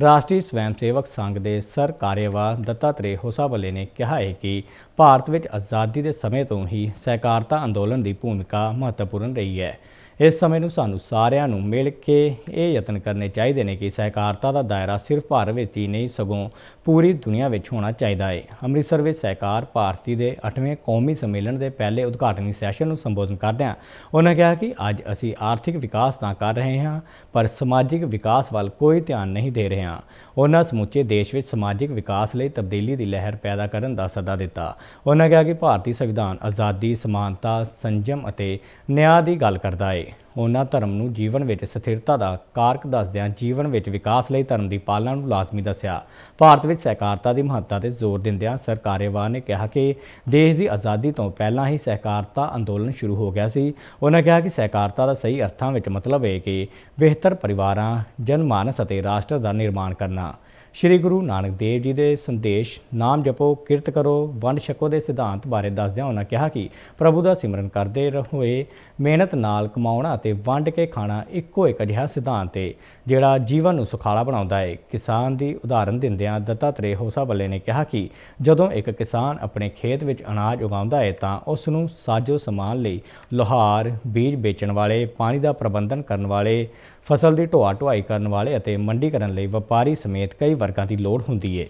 ਰਾਸ਼ਟਰੀ ਸਵੈਮ ਸੇਵਕ ਸੰਘ ਦੇ ਸਰ ਕਾਰਯਵਾਹ ਦੱਤਾਤਰੇ ਹੋਸਾਬਲੇ ਨੇ ਕਿਹਾ ਹੈ ਕਿ ਭਾਰਤ ਵਿੱਚ ਆਜ਼ਾਦੀ ਦੇ ਸਮੇਂ ਤੋਂ ਹੀ ਸਹਿਕਾਰਤਾ ਅੰਦੋਲਨ ਦੀ ਭੂਮਿਕਾ ਮਹੱਤਵਪੂਰਨ ਰਹੀ ਹੈ। ਇਸ ਸਮੇਂ ਨੂੰ ਸਾਨੂੰ ਸਾਰਿਆਂ ਨੂੰ ਮਿਲ ਕੇ ਇਹ ਯਤਨ ਕਰਨੇ ਚਾਹੀਦੇ ਨੇ ਕਿ ਸਹਿਕਾਰਤਾ ਦਾ ਦਾਇਰਾ ਸਿਰਫ ਭਾਰਤ ਵਿੱਚ ਹੀ ਨਹੀਂ, ਸਗੋਂ ਪੂਰੀ ਦੁਨੀਆ ਵਿੱਚ ਹੋਣਾ ਚਾਹੀਦਾ ਹੈ ਅੰਮ੍ਰਿਤਸਰ ਵਿੱਚ ਸਹਿਕਾਰ ਭਾਰਤੀ ਦੇ 8ਵੇਂ ਕੌਮੀ ਸੰਮੇਲਨ ਦੇ ਪਹਿਲੇ ਉਦਘਾਟਨੀ ਸੈਸ਼ਨ ਨੂੰ ਸੰਬੋਧਨ ਕਰਦਿਆਂ ਉਹਨਾਂ ਕਿਹਾ ਕਿ ਅੱਜ ਅਸੀਂ ਆਰਥਿਕ ਵਿਕਾਸ ਤਾਂ ਕਰ ਰਹੇ ਹਾਂ, ਪਰ ਸਮਾਜਿਕ ਵਿਕਾਸ ਵੱਲ ਕੋਈ ਧਿਆਨ ਨਹੀਂ ਦੇ ਰਹੇ ਹਾਂ। ਉਹਨਾਂ ਸਮੁੱਚੇ ਦੇਸ਼ ਵਿੱਚ ਸਮਾਜਿਕ ਵਿਕਾਸ ਲਈ ਤਬਦੀਲੀ ਦੀ ਲਹਿਰ ਪੈਦਾ ਕਰਨ ਦਾ ਸੱਦਾ ਦਿੱਤਾ। ਉਹਨਾਂ ਕਿਹਾ ਕਿ ਭਾਰਤੀ ਸੰਵਿਧਾਨ ਆਜ਼ਾਦੀ, ਸਮਾਨਤਾ, ਸੰਜਮ ਅਤੇ ਨਿਆਂ ਦੀ ਗੱਲ ਕਰਦਾ ਹੈ right. ਉਹਨਾਂ ਧਰਮ ਨੂੰ ਜੀਵਨ ਵਿੱਚ ਸਥਿਰਤਾ ਦਾ ਕਾਰਕ ਦੱਸਦਿਆਂ ਜੀਵਨ ਵਿੱਚ ਵਿਕਾਸ ਲਈ ਧਰਮ ਦੀ ਪਾਲਣਾ ਨੂੰ ਲਾਜ਼ਮੀ ਦੱਸਿਆ। ਭਾਰਤ ਵਿੱਚ ਸਹਿਕਾਰਤਾ ਦੀ ਮਹੱਤਤਾ ਤੇ ਜ਼ੋਰ ਦਿੰਦਿਆਂ ਸਰਕਾਰੇਵਾਲ ਨੇ ਕਿਹਾ ਕਿ ਦੇਸ਼ ਦੀ ਆਜ਼ਾਦੀ ਤੋਂ ਪਹਿਲਾਂ ਹੀ ਸਹਿਕਾਰਤਾ ਅੰਦੋਲਨ ਸ਼ੁਰੂ ਹੋ ਗਿਆ ਸੀ। ਉਹਨਾਂ ਕਿਹਾ ਕਿ ਸਹਿਕਾਰਤਾ ਦਾ ਸਹੀ ਅਰਥਾਂ ਵਿੱਚ ਮਤਲਬ ਹੈ ਕਿ ਬਿਹਤਰ ਪਰਿਵਾਰਾਂ, ਜਨਮਾਨਸ ਅਤੇ ਰਾਸ਼ਟਰ ਦਾ ਨਿਰਮਾਣ ਕਰਨਾ। ਸ਼੍ਰੀ ਗੁਰੂ ਨਾਨਕ ਦੇਵ ਜੀ ਦੇ ਸੰਦੇਸ਼, ਨਾਮ ਜਪੋ, ਕਿਰਤ ਕਰੋ, ਵੰਡ ਛਕੋ ਦੇ ਸਿਧਾਂਤ ਬਾਰੇ ਦੱਸਦਿਆਂ ਉਹਨਾਂ ਕਿਹਾ ਕਿ ਪ੍ਰਭੂ ਦਾ ਸਿਮਰਨ ਕਰਦੇ ਹੋਏ ਮਿਹਨਤ ਨਾਲ ਕਮਾਉਣਾ ਅਤੇ ਵੰਡ ਕੇ ਖਾਣਾ ਇੱਕੋ ਇੱਕ ਅਜਿਹਾ ਸਿਧਾਂਤ ਹੈ ਜਿਹੜਾ ਜੀਵਨ ਨੂੰ ਸੁਖਾਲਾ ਬਣਾਉਂਦਾ ਹੈ ਕਿਸਾਨ ਦੀ ਉਦਾਹਰਨ ਦਿੰਦਿਆਂ ਦੱਤਾਤਰੇ ਹੋਸਾਬਲੇ ਨੇ ਕਿਹਾ ਕਿ ਜਦੋਂ ਇੱਕ ਕਿਸਾਨ ਆਪਣੇ ਖੇਤ ਵਿੱਚ ਅਨਾਜ ਉਗਾਉਂਦਾ ਹੈ ਤਾਂ ਉਸ ਨੂੰ ਸਾਜੋ ਸਮਾਨ ਲਈ ਲੋਹਾਰ, ਬੀਜ ਵੇਚਣ ਵਾਲੇ, ਪਾਣੀ ਦਾ ਪ੍ਰਬੰਧਨ ਕਰਨ ਵਾਲੇ, ਫਸਲ ਦੀ ਢੋਆ ਢੁਆਈ ਕਰਨ ਵਾਲੇ ਅਤੇ ਮੰਡੀਕਰਨ ਲਈ ਵਪਾਰੀ ਸਮੇਤ ਕਈ ਵਰਗਾਂ ਦੀ ਲੋੜ ਹੁੰਦੀ ਹੈ